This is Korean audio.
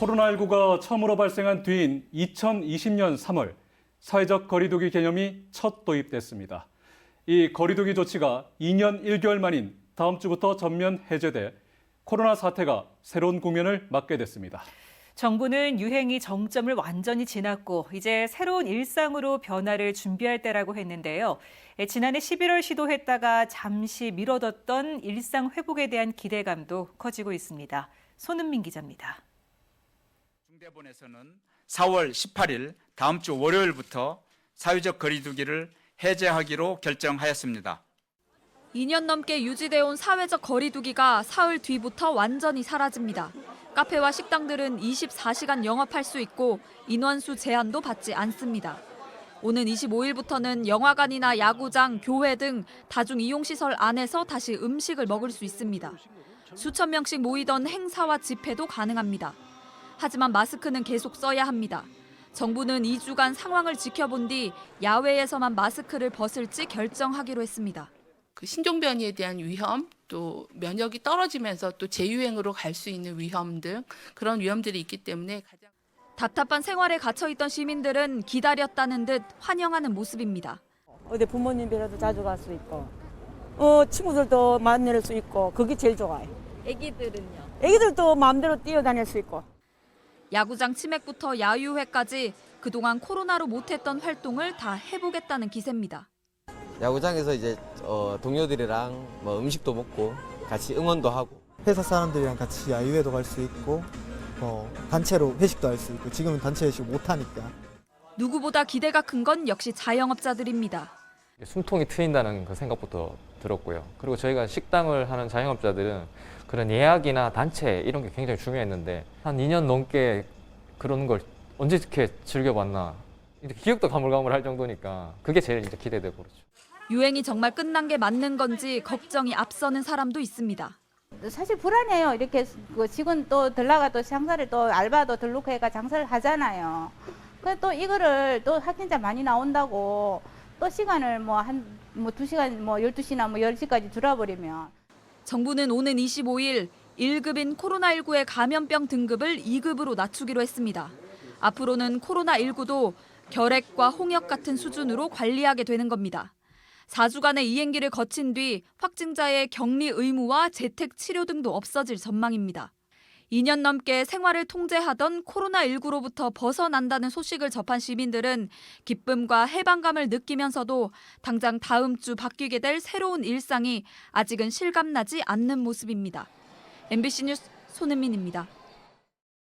코로나19가 처음으로 발생한 뒤인 2020년 3월 사회적 거리두기 개념이 첫 도입됐습니다. 이 거리두기 조치가 2년 1개월 만인 다음 주부터 전면 해제돼 코로나 사태가 새로운 국면을 맞게 됐습니다. 정부는 유행이 정점을 완전히 지났고 이제 새로운 일상으로 변화를 준비할 때라고 했는데요. 예, 지난해 11월 시도했다가 잠시 미뤄뒀던 일상 회복에 대한 기대감도 커지고 있습니다. 손은민 기자입니다. 중대본에서는 4월 18일 다음 주 월요일부터 사회적 거리두기를 해제하기로 결정하였습니다. 2년 넘게 유지돼 온 사회적 거리두기가 사흘 뒤부터 완전히 사라집니다. 카페와 식당들은 24시간 영업할 수 있고 인원수 제한도 받지 않습니다. 오는 25일부터는 영화관이나 야구장, 교회 등 다중 이용 시설 안에서 다시 음식을 먹을 수 있습니다. 수천 명씩 모이던 행사와 집회도 가능합니다. 하지만 마스크는 계속 써야 합니다. 정부는 2주간 상황을 지켜본 뒤 야외에서만 마스크를 벗을지 결정하기로 했습니다. 그 신종 변이에 대한 위험 또 면역이 떨어지면서 또 재유행으로 갈 수 있는 위험 등 그런 위험들이 있기 때문에 가장 답답한 생활에 갇혀 있던 시민들은 기다렸다는 듯 환영하는 모습입니다. 어디 부모님 뵈러도 자주 갈 수 있고, 어 친구들도 만날 수 있고, 그게 제일 좋아요. 애기들은요? 애기들도 마음대로 뛰어다닐 수 있고. 야구장 치맥부터 야유회까지 그동안 코로나로 못했던 활동을 다 해보겠다는 기세입니다. 야구장에서 이제 어, 동료들이랑 뭐 음식도 먹고 같이 응원도 하고 회사 사람들이랑 같이 야유회도 갈 수 있고 어, 단체로 회식도 할 수 있고 지금은 단체 회식 못 하니까 누구보다 기대가 큰 건 역시 자영업자들입니다. 숨통이 트인다는 그 생각부터 들었고요. 그리고 저희가 식당을 하는 자영업자들은 그런 예약이나 단체 이런 게 굉장히 중요했는데 한 2년 넘게 그런 걸 언제 이렇게 즐겨봤나 이제 기억도 가물가물할 정도니까 그게 제일 이제 기대되고 그렇죠. 유행이 정말 끝난 게 맞는 건지 걱정이 앞서는 사람도 있습니다. 사실 불안해요. 이렇게 그 직원 또 들나가 또 장사를 또 알바도 들르고 해가 장사를 하잖아요. 그래 또 이거를 또 확진자 많이 나온다고 또 시간을 뭐 한 뭐 두 시간 뭐 12시나 뭐 10시까지 줄여버리면 정부는 오는 25일 1급인 코로나19의 감염병 등급을 2급으로 낮추기로 했습니다. 앞으로는 코로나19도 결핵과 홍역 같은 수준으로 관리하게 되는 겁니다. 4주간의 이행기를 거친 뒤 확진자의 격리 의무와 재택 치료 등도 없어질 전망입니다. 2년 넘게 생활을 통제하던 코로나19로부터 벗어난다는 소식을 접한 시민들은 기쁨과 해방감을 느끼면서도 당장 다음 주 바뀌게 될 새로운 일상이 아직은 실감나지 않는 모습입니다. MBC 뉴스 손은민입니다.